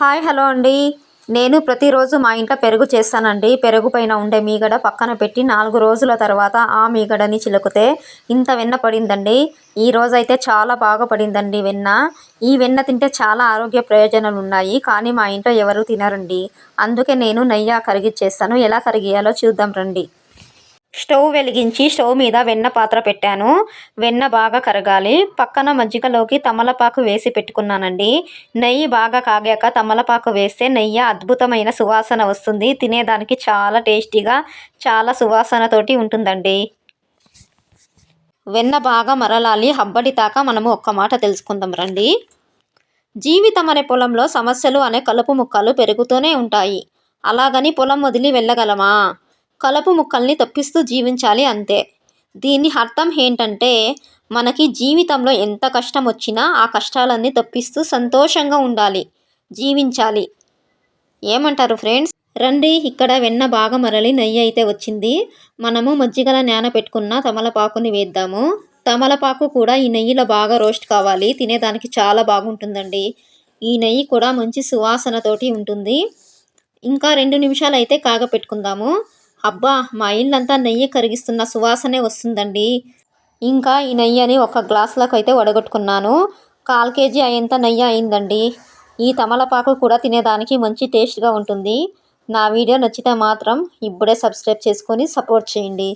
Hi hello అండి. నేను ప్రతిరోజు మా ఇంట్లో పెరుగు చేస్తానండి. పెరుగు పైన ఉండే మీగడ పక్కన పెట్టి నాలుగు రోజుల తర్వాత ఆ మీగడని చిలుకుతే ఇంత వెన్న పడిందండి. ఈ రోజు అయితే చాలా బాగా పడిందండి వెన్న. ఈ వెన్న తింటే చాలా ఆరోగ్య ప్రయోజనాలు ఉన్నాయి కానీ మా ఇంట్లో ఎవరు తినరండి. అందుకే నేను నెయ్యి కరిగిచ్చేస్తాను. ఎలా కరిగియాలో చూద్దాం రండి. స్టవ్ వెలిగించి స్టవ్ మీద వెన్న పాత్ర పెట్టాను. వెన్న బాగా కరగాలి. పక్కన మజ్జిగలోకి తమలపాకు వేసి పెట్టుకున్నానండి. నెయ్యి బాగా కాగాక తమలపాకు వేస్తే నెయ్యి అద్భుతమైన సువాసన వస్తుంది. తినేదానికి చాలా టేస్టీగా చాలా సువాసనతోటి ఉంటుందండి. వెన్న బాగా మరలాలి. హబ్బడి తాక మనము ఒక్క మాట తెలుసుకుందాం రండి. జీవితం అనే పొలంలో సమస్యలు అనే కలుపు ముక్కలు పెరుగుతూనే ఉంటాయి. అలాగని పొలం వదిలి వెళ్ళగలమా? కలుపు ముక్కల్ని తప్పిస్తూ జీవించాలి అంతే. దీని అర్థం ఏంటంటే మనకి జీవితంలో ఎంత కష్టం వచ్చినా ఆ కష్టాలన్నీ తప్పిస్తూ సంతోషంగా ఉండాలి జీవించాలి. ఏమంటారు ఫ్రెండ్స్? రండి ఇక్కడ వెన్న బాగా మరలి నెయ్యి అయితే వచ్చింది. మనము మజ్జిగల నాన పెట్టుకున్న తమలపాకుని వేద్దాము. తమలపాకు కూడా ఈ నెయ్యిలో బాగా రోస్ట్ కావాలి తినేదానికి చాలా బాగుంటుందండి. ఈ నెయ్యి కూడా మంచి సువాసనతోటి ఉంటుంది. ఇంకా రెండు నిమిషాలు అయితే కాగపెట్టుకుందాము. అబ్బా మా ఇల్లంతా నెయ్యి కరిగిస్తున్న సువాసనే వస్తుందండి. ఇంకా ఈ నెయ్యిని ఒక గ్లాసులకు అయితే వడగొట్టుకున్నాను. కాల్ కేజీ అయ్యేంత నెయ్యి అయిందండి. ఈ తమలపాకు కూడా తినేదానికి మంచి టేస్ట్గా ఉంటుంది. నా వీడియో నచ్చితే మాత్రం ఇప్పుడే సబ్స్క్రైబ్ చేసుకొని సపోర్ట్ చేయండి.